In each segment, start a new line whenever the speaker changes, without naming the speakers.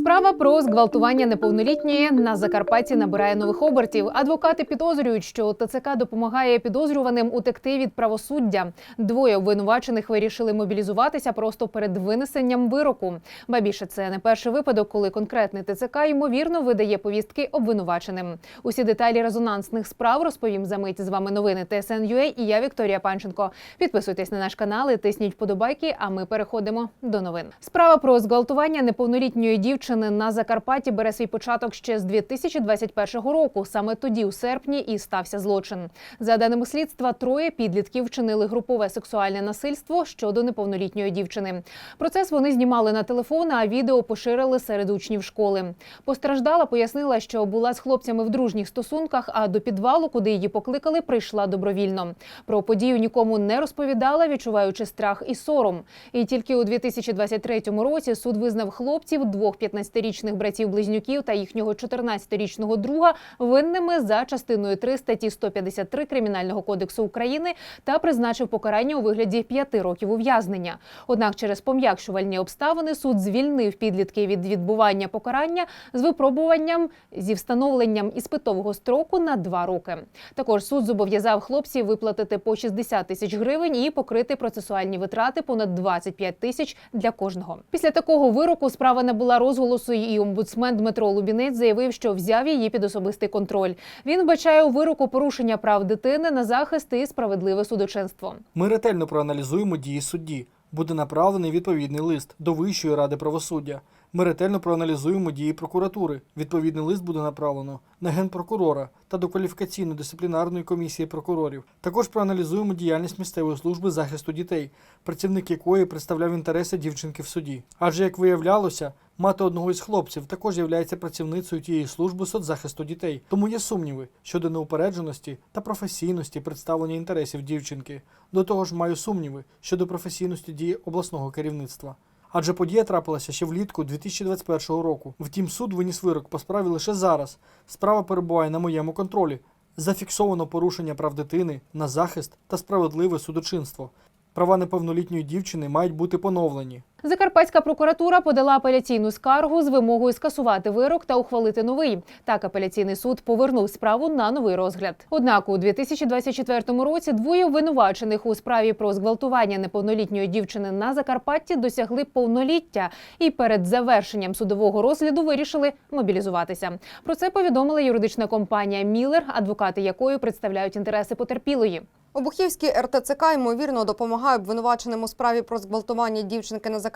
Справа про зґвалтування неповнолітньої на Закарпатті набирає нових обертів. Адвокати підозрюють, що ТЦК допомагає підозрюваним утекти від правосуддя. Двоє обвинувачених вирішили мобілізуватися просто перед винесенням вироку. Ба більше це не перший випадок, коли конкретний ТЦК ймовірно видає повістки обвинуваченим. Усі деталі резонансних справ розповім за мить. З вами новини ТСН.UA і я Вікторія Панченко. Підписуйтесь на наш канал і тисніть вподобайки. А ми переходимо до новин. Справа про зґвалтування неповнолітньої дівчини на Закарпатті бере свій початок ще з 2021 року. Саме тоді, у серпні, і стався злочин. За даними слідства, троє підлітків вчинили групове сексуальне насильство щодо неповнолітньої дівчини. Процес вони знімали на телефон, а відео поширили серед учнів школи. Постраждала пояснила, що була з хлопцями в дружніх стосунках, а до підвалу, куди її покликали, прийшла добровільно. Про подію нікому не розповідала, відчуваючи страх і сором. І тільки у 2023 році суд визнав хлопців двох 15-річних братів-близнюків та їхнього 14-річного друга винними за частиною 3 статті 153 Кримінального кодексу України та призначив покарання у вигляді 5 років ув'язнення. Однак через пом'якшувальні обставини суд звільнив підлітків від відбування покарання з випробуванням зі встановленням іспитового строку на 2 роки. Також суд зобов'язав хлопців виплатити по 60 тисяч гривень і покрити процесуальні витрати понад 25 тисяч для кожного. Після такого вироку справа не була розголосу, і омбудсмен Дмитро Лубінець заявив, що взяв її під особистий контроль. Він вбачає у вироку порушення прав дитини на захист і справедливе судочинство.
Ми ретельно проаналізуємо дії судді. Буде направлений відповідний лист до Вищої ради правосуддя. Ми ретельно проаналізуємо дії прокуратури. Відповідний лист буде направлено на генпрокурора та до кваліфікаційно-дисциплінарної комісії прокурорів. Також проаналізуємо діяльність місцевої служби захисту дітей, працівник якої представляв інтереси дівчинки в суді. Адже, як виявлялося, мати одного із хлопців також є працівницею тієї служби соцзахисту дітей. Тому є сумніви щодо неупередженості та професійності представлення інтересів дівчинки. До того ж, маю сумніви щодо професійності дії обласного керівництва. Адже подія трапилася ще влітку 2021 року. Втім, суд виніс вирок по справі лише зараз. Справа перебуває на моєму контролі. Зафіксовано порушення прав дитини на захист та справедливе судочинство. Права неповнолітньої дівчини мають бути поновлені.
Закарпатська прокуратура подала апеляційну скаргу з вимогою скасувати вирок та ухвалити новий. Так апеляційний суд повернув справу на новий розгляд. Однак у 2024 році двоє обвинувачених у справі про зґвалтування неповнолітньої дівчини на Закарпатті досягли повноліття і перед завершенням судового розгляду вирішили мобілізуватися. Про це повідомила юридична компанія Міллер, адвокати якої представляють інтереси потерпілої.
Обухівський РТЦК ймовірно допомагає обвинуваченим у справі про зґвалтування дівчинки на Закарпатті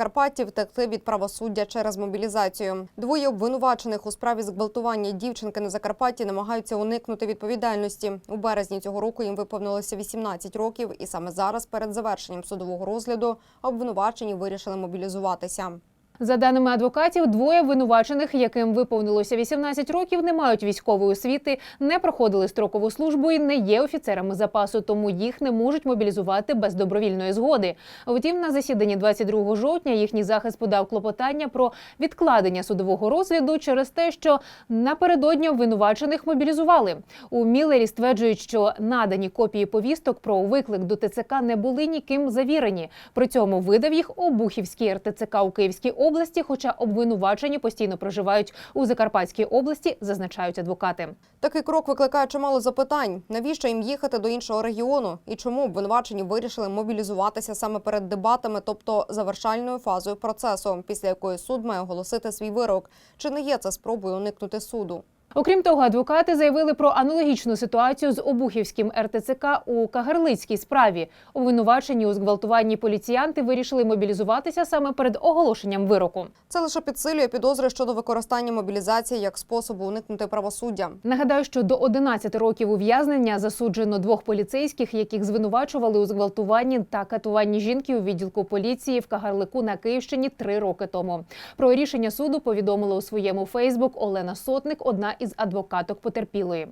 втекти від правосуддя через мобілізацію. Двоє обвинувачених у справі зґвалтування дівчинки на Закарпатті намагаються уникнути відповідальності. У березні цього року їм виповнилося 18 років, і саме зараз, перед завершенням судового розгляду, обвинувачені вирішили мобілізуватися.
За даними адвокатів, двоє винувачених, яким виповнилося 18 років, не мають військової освіти, не проходили строкову службу і не є офіцерами запасу, тому їх не можуть мобілізувати без добровільної згоди. Втім, на засіданні 22 жовтня їхній захист подав клопотання про відкладення судового розгляду через те, що напередодні обвинувачених мобілізували. У Міллері стверджують, що надані копії повісток про виклик до ТЦК не були ніким завірені. При цьому видав їх Обухівський РТЦК у Київській області, хоча обвинувачені постійно проживають у Закарпатській області, зазначають адвокати.
Такий крок викликає чимало запитань: навіщо їм їхати до іншого регіону і чому обвинувачені вирішили мобілізуватися саме перед дебатами, тобто завершальною фазою процесу, після якої суд має оголосити свій вирок. Чи не є це спробою уникнути суду?
Окрім того, адвокати заявили про аналогічну ситуацію з Обухівським РТЦК у Кагарлицькій справі. Обвинувачені у зґвалтуванні поліціянти вирішили мобілізуватися саме перед оголошенням вироку.
Це лише підсилює підозри щодо використання мобілізації як способу уникнути правосуддя.
Нагадаю, що до 11 років ув'язнення засуджено двох поліцейських, яких звинувачували у зґвалтуванні та катуванні жінки у відділку поліції в Кагарлику на Київщині три роки тому. Про рішення суду повідомила у своєму Фейсбук Олена Сотник, одна із адвокаток потерпілої.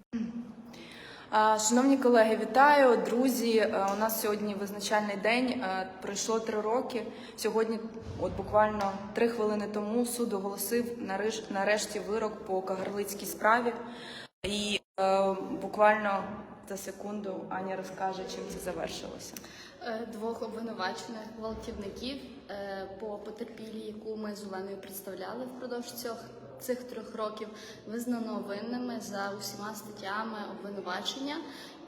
Шановні колеги, вітаю, друзі. Е, У нас сьогодні визначальний день. Е, Пройшло три роки. Сьогодні, от буквально три хвилини тому, суд оголосив нарешті вирок по кагарлицькій справі. І е, буквально за секунду Аня розкаже, чим це завершилося.
Е, двох обвинувачених гвалтівників по потерпілій, яку ми з Оленою представляли впродовж цих, цих трьох років, визнано винними за усіма статтями обвинувачення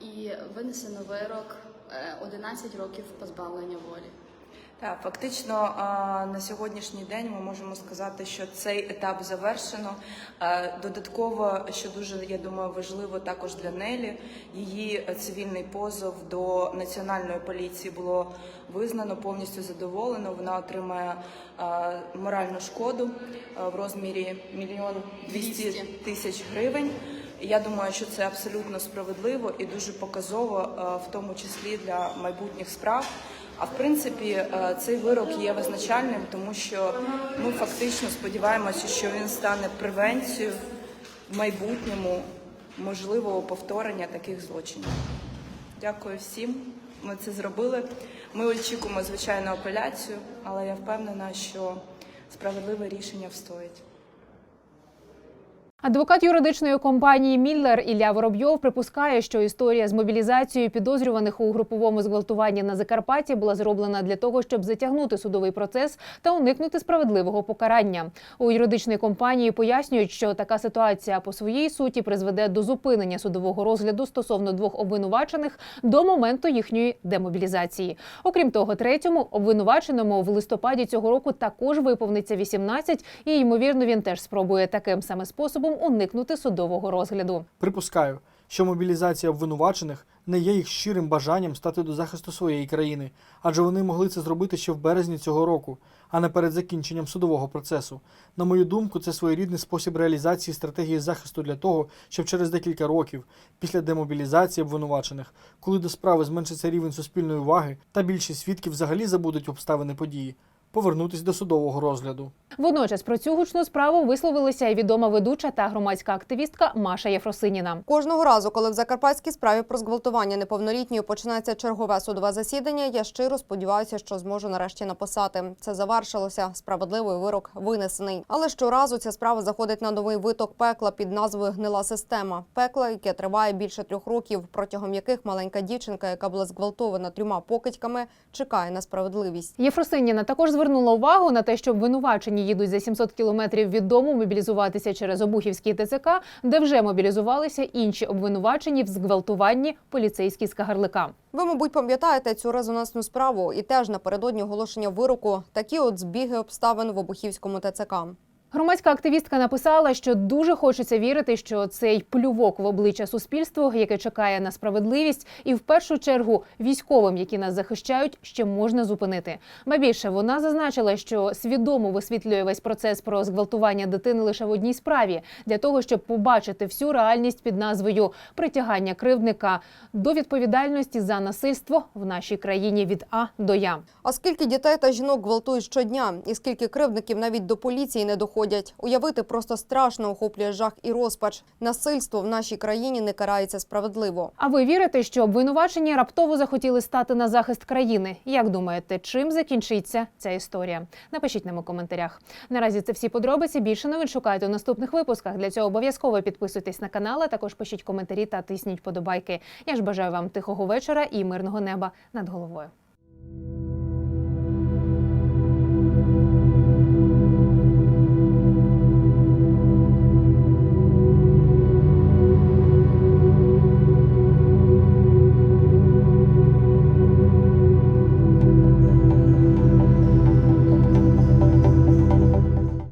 і винесено вирок е, 11 років позбавлення волі.
Так, фактично на сьогоднішній день ми можемо сказати, що цей етап завершено. Додатково, що дуже я думаю, важливо також для Нелі, її цивільний позов до національної поліції було визнано повністю задоволено. Вона отримає моральну шкоду в розмірі мільйон двісті тисяч гривень. Я думаю, що це абсолютно справедливо і дуже показово, в тому числі для майбутніх справ. А в принципі, е, цей вирок є визначальним, тому що ми фактично сподіваємося, що він стане превенцією в майбутньому можливого повторення таких злочинів. Дякую всім. Ми це зробили. Ми очікуємо звичайно апеляцію, але я впевнена, що справедливе рішення встоїть.
Адвокат юридичної компанії Міллер Ілля Воробйов припускає, що історія з мобілізацією підозрюваних у груповому зґвалтуванні на Закарпатті була зроблена для того, щоб затягнути судовий процес та уникнути справедливого покарання. У юридичній компанії пояснюють, що така ситуація по своїй суті призведе до зупинення судового розгляду стосовно двох обвинувачених до моменту їхньої демобілізації. Окрім того, третьому обвинуваченому в листопаді цього року також виповниться 18, і ймовірно він теж спробує таким саме способом уникнути судового розгляду.
Припускаю, що мобілізація обвинувачених не є їх щирим бажанням стати до захисту своєї країни, адже вони могли це зробити ще в березні цього року, а не перед закінченням судового процесу. На мою думку, це своєрідний спосіб реалізації стратегії захисту для того, щоб через декілька років, після демобілізації обвинувачених, коли до справи зменшиться рівень суспільної уваги та більшість свідків взагалі забудуть обставини події, повернутись до судового розгляду.
Водночас про цю гучну справу висловилася і відома ведуча та громадська активістка Маша Єфросиніна.
Кожного разу, коли в закарпатській справі про зґвалтування неповнолітньої починається чергове судове засідання, я щиро сподіваюся, що зможу нарешті написати. Це завершилося. Справедливий вирок винесений. Але щоразу ця справа заходить на новий виток пекла під назвою Гнила система. Пекло, яке триває більше трьох років, протягом яких маленька дівчинка, яка була зґвалтована трьома покидьками, чекає на справедливість.
Єфросиніна також звернула увагу на те, що обвинувачені їдуть за 700 кілометрів від дому мобілізуватися через Обухівський ТЦК, де вже мобілізувалися інші обвинувачені в зґвалтуванні поліцейські з Кагарлика.
Ви, мабуть, пам'ятаєте цю резонансну справу і теж напередодні оголошення вироку такі от збіги обставин в Обухівському ТЦК.
Громадська активістка написала, що дуже хочеться вірити, що цей плювок в обличчя суспільству, яке чекає на справедливість, і в першу чергу військовим, які нас захищають, ще можна зупинити. Ба більше вона зазначила, що свідомо висвітлює весь процес про зґвалтування дитини лише в одній справі для того, щоб побачити всю реальність під назвою притягання кривдника до відповідальності за насильство в нашій країні від А до Я.
А скільки дітей та жінок гвалтують щодня, і скільки кривдників навіть до поліції не доходять. Уявити просто страшно охоплює жах і розпач. Насильство в нашій країні не карається справедливо.
А ви вірите, що обвинувачені раптово захотіли стати на захист країни? Як думаєте, чим закінчиться ця історія? Напишіть нам у коментарях. Наразі це всі подробиці. Більше новин шукайте у наступних випусках. Для цього обов'язково підписуйтесь на канал, а також пишіть коментарі та тисніть подобайки. Я ж бажаю вам тихого вечора і мирного неба над головою.